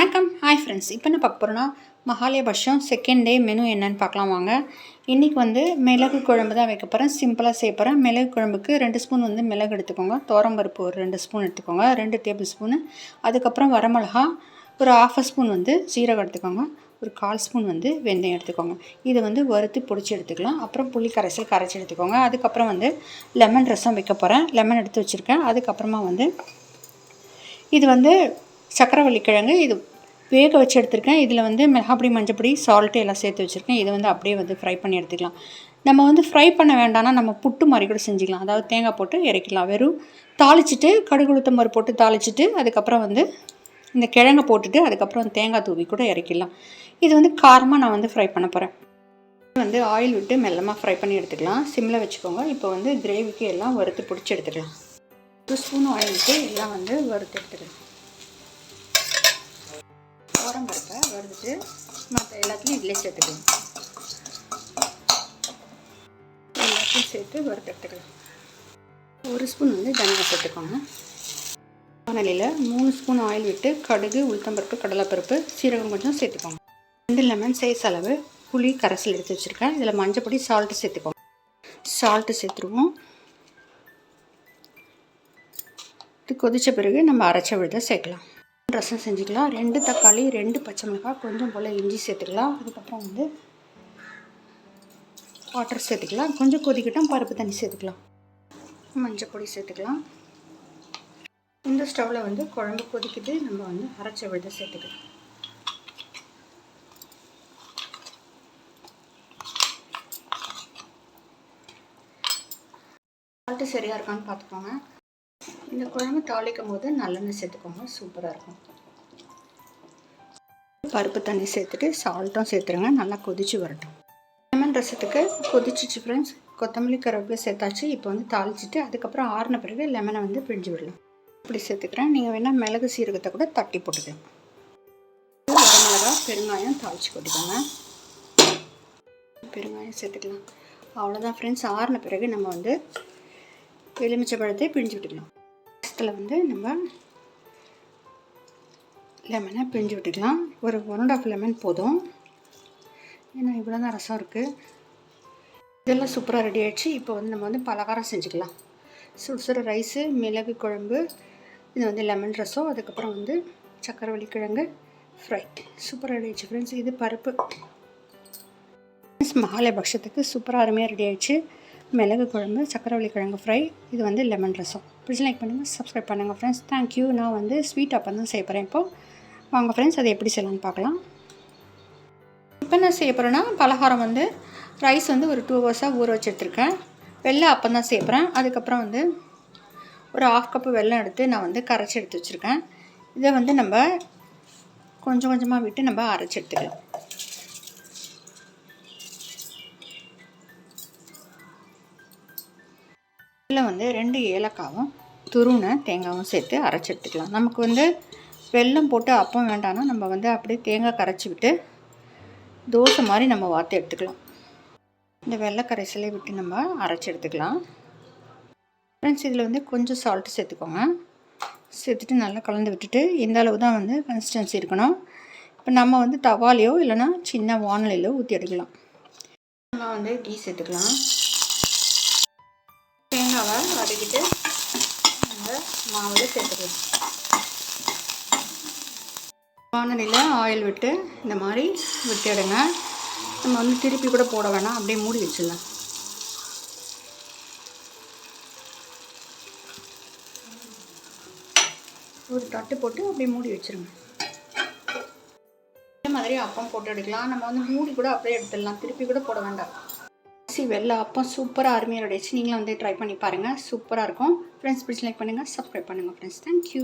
வணக்கம். Hi friends இப்போ என்ன பார்க்க போகிறோன்னா மகாலயபட்சம் செகண்ட் டே மெனு என்னன்னு பார்க்கலாம் வாங்க. இன்றைக்கி வந்து மிளகு குழம்பு தான் வைக்க போகிறேன் சிம்பிளாக செய்ய போகிறேன் மிளகு குழம்புக்கு ரெண்டு ஸ்பூன் வந்து மிளகு எடுத்துக்கோங்க. தோரம்பருப்பு ஒரு ரெண்டு ஸ்பூன் எடுத்துக்கோங்க. ரெண்டு டேபிள் ஸ்பூனு அதுக்கப்புறம் வரமிளகா ஒரு ஆஃப் ஸ்பூன் வந்து சீரகம் எடுத்துக்கோங்க. ஒரு கால் ஸ்பூன் வந்து வெந்தயம் எடுத்துக்கோங்க. இதை வந்து வறுத்து பொடிச்சு எடுத்துக்கலாம். அப்புறம் புளி கரைசல் கரைச்சி எடுத்துக்கோங்க. அதுக்கப்புறம் வந்து லெமன் ரசம் வைக்க போகிறேன் லெமன் எடுத்து வச்சுருக்கேன். அதுக்கப்புறமா வந்து இது வந்து சக்கரவள்ளி கிழங்கு. இது வேக வச்சு எடுத்திருக்கேன். இதில் வந்து மிளகாப்பொடி மஞ்சப்பொடி சால்ட்டு எல்லாம் சேர்த்து வச்சுருக்கேன். இதை வந்து அப்படியே வந்து ஃப்ரை பண்ணி எடுத்துக்கலாம். நம்ம வந்து ஃப்ரை பண்ண வேண்டாம்னா நம்ம புட்டு மாதிரி கூட செஞ்சுக்கலாம். அதாவது தேங்காய் போட்டு இறக்கலாம் வெறும் தாளிச்சிட்டு கடுகு உளுத்தம் போட்டு தாளிச்சிட்டு அதுக்கப்புறம் வந்து இந்த கிழங்கை போட்டுட்டு அதுக்கப்புறம் தேங்காய் தூவி கூட இறக்கிடலாம். இது வந்து காரமாக நான் வந்து ஃப்ரை பண்ண போகிறேன் வந்து ஆயில் விட்டு மெல்லமாக ஃப்ரை பண்ணி எடுத்துக்கலாம். சிம்மில் வச்சுக்கோங்க. இப்போ வந்து கிரேவிக்கு எல்லாம் வறுத்து பிடிச்சி எடுத்துக்கலாம். ஒரு ஸ்பூன் ஆயில் விட்டு எல்லாம் வந்து வறுத்து எடுத்துக்கலாம். உரம் பருப்பை வறுத்துட்டு மற்ற எல்லாத்தையும் இதிலே சேர்த்துக்கலாம். எல்லாத்தையும் சேர்த்து வறுத்து எடுத்துக்கலாம். ஒரு ஸ்பூன் வந்து தனியாக சேர்த்துக்கோங்க. வானலியில் மூணு ஸ்பூன் ஆயில் விட்டு கடுகு உளுத்தம்பருப்பு கடலைப்பருப்பு சீரகம் கொஞ்சம் சேர்த்துக்கோங்க. ரெண்டு லெமன் சைஸ் அளவு புளி கரைசல் எடுத்து வச்சுருக்கேன். இதில் மஞ்சப்பொடி சால்ட்டு சேர்த்துக்கோங்க. சால்ட்டு சேர்த்துருவோம். இது கொதித்த பிறகு நம்ம அரைச்ச விழுத சேர்க்கலாம். ரசம் செஞ்சுக்கலாம். ரெண்டு தக்காளி ரெண்டு பச்சை மிளகாய் கொஞ்சம் போல் இஞ்சி சேர்த்துக்கலாம். அதுக்கப்புறம் வந்து வாட்டர் சேர்த்துக்கலாம். கொஞ்சம் கொதிக்கட்டும் பருப்பு தண்ணி சேர்த்துக்கலாம். மஞ்சள் பொடி சேர்த்துக்கலாம். இந்த ஸ்டவ்வில் வந்து குழம்பு கொதிக்குது. நம்ம வந்து அரைச்ச விழுத சேர்த்துக்கலாம். சால்ட்டு சரியாக இருக்கான்னு பார்த்துக்கோங்க. இந்த குழம்பு தாளிக்கும் போது நல்லெண்ணெய் சேர்த்துக்கோங்க. சூப்பராக இருக்கும். பருப்பு தண்ணி சேர்த்துட்டு சால்ட்டும் சேர்த்துருங்க. நல்லா கொதிச்சு வரட்டும். லெமன் ரசத்துக்கு கொதிச்சிச்சு ஃப்ரெண்ட்ஸ் கொத்தமல்லி கருவேப்பிலை சேர்த்தாச்சு. இப்போ வந்து தாளிச்சிட்டு அதுக்கப்புறம் ஆறின பிறகு லெமனை வந்து பிழிஞ்சு விடலாம். இப்படி சேர்த்துக்கிறேன். நீங்கள் வேணால் மிளகு சீரகத்தை கூட தட்டி போட்டுக்கலாம் வரமிளகா பெருங்காயம் தாளித்து கொட்டிக்கோங்க பெருங்காயம் சேர்த்துக்கலாம். அவ்வளோதான் ஃப்ரெண்ட்ஸ் ஆறின பிறகு நம்ம வந்து எலுமிச்சை பழத்தை பிழிஞ்சு விட்டுக்கலாம். ரசத்தில் வந்து நம்ம லெமனை பிழிஞ்சு விட்டுக்கலாம். ஒரு ஒன் அண்ட் ஆஃப் லெமன் போதும். ஏன்னா இவ்வளோ தான் ரசம் இருக்குது இதெல்லாம் சூப்பராக ரெடி ஆகிடுச்சு இப்போ வந்து நம்ம வந்து பலகாரம் செஞ்சுக்கலாம். சுடு சுடு ரைஸு மிளகு குழம்பு இது வந்து லெமன் ரசம் அதுக்கப்புறம் வந்து சக்கரவள்ளி கிழங்கு ஃப்ரை சூப்பராக ரெடி ஆயிடுச்சு ஃப்ரெண்ட்ஸ் இது பருப்பு. மகாலய பட்சத்துக்கு சூப்பராக அருமையாக ரெடி ஆயிடுச்சு. மிளகு குழம்பு சக்கரவள்ளி கிழங்கு ஃப்ரை இது வந்து லெமன் ரசம். பிடிச்சி லைக் பண்ணுங்கள் சப்ஸ்கிரைப் பண்ணுங்கள் ஃப்ரெண்ட்ஸ் தேங்க்யூ நான் வந்து ஸ்வீட் அப்போ தான் செய்ய போகிறேன் இப்போது வாங்க ஃப்ரெண்ட்ஸ் அதை எப்படி செய்யலாம்னு பார்க்கலாம். இப்போ நான் செய்ய போகிறேன்னா பலகாரம் வந்து ரைஸ் வந்து ஒரு டூ ஹவர்ஸாக ஊற வச்சு எடுத்துருக்கேன் வெள்ளை அப்போ தான் சேர்க்குறேன் அதுக்கப்புறம் வந்து ஒரு ஆஃப் கப்பு வெள்ளம் எடுத்து நான் வந்து கரைச்சி எடுத்து வச்சுருக்கேன். இதை வந்து நம்ம கொஞ்சம் கொஞ்சமாக விட்டு நம்ம அரைச்சி எடுத்துக்கலாம். இதில் வந்து ரெண்டு ஏலக்காவும் துருனை தேங்காயும் சேர்த்து அரைச்சி எடுத்துக்கலாம். நமக்கு வந்து வெல்லம் போட்டு அப்பம் வேண்டாம்னா நம்ம வந்து அப்படியே தேங்காய் கரைச்சி விட்டு தோசை மாதிரி நம்ம வார்த்து எடுத்துக்கலாம். இந்த வெள்ளை கரைசலே விட்டு நம்ம அரைச்சி எடுத்துக்கலாம். ஃப்ரெண்ட்ஸ் இதில் வந்து கொஞ்சம் சால்ட்டு சேர்த்துக்கோங்க. சேர்த்துட்டு நல்லா கலந்து விட்டுட்டு இந்த அளவு தான் வந்து கன்சிஸ்டன்சி இருக்கணும். இப்போ நம்ம வந்து தவாலையோ இல்லைனா சின்ன வானலையிலோ ஊற்றி எடுக்கலாம். நம்ம வந்து டீ சேர்த்துக்கலாம். வதக்கிட்டு நம்ம மாவில் சேர்த்துக்கலாம். வானலியில் ஆயில் விட்டு இந்த மாதிரி விட்டுடுங்க. நம்ம வந்து திருப்பி கூட போட வேணாம். அப்படியே மூடி வச்சிடலாம். ஒரு தட்டு போட்டு அப்படியே மூடி வச்சுருங்க இதே மாதிரி அப்பம் போட்டு எடுக்கலாம். நம்ம வந்து மூடி கூட அப்படியே எடுத்துடலாம். திருப்பி கூட போட வேண்டாம். அரிசி வெள்ளை அப்பம் சூப்பராக அருமையாக ரெடிச்சு நீங்களும் வந்து ட்ரை பண்ணி பாருங்கள் சூப்பராக இருக்கும். ஃப்ரெண்ட்ஸ் பிடிச்சி லைக் பண்ணுங்கள் சப்ஸ்கிரைப் பண்ணுங்கள் ஃப்ரெண்ட்ஸ் தேங்க்யூ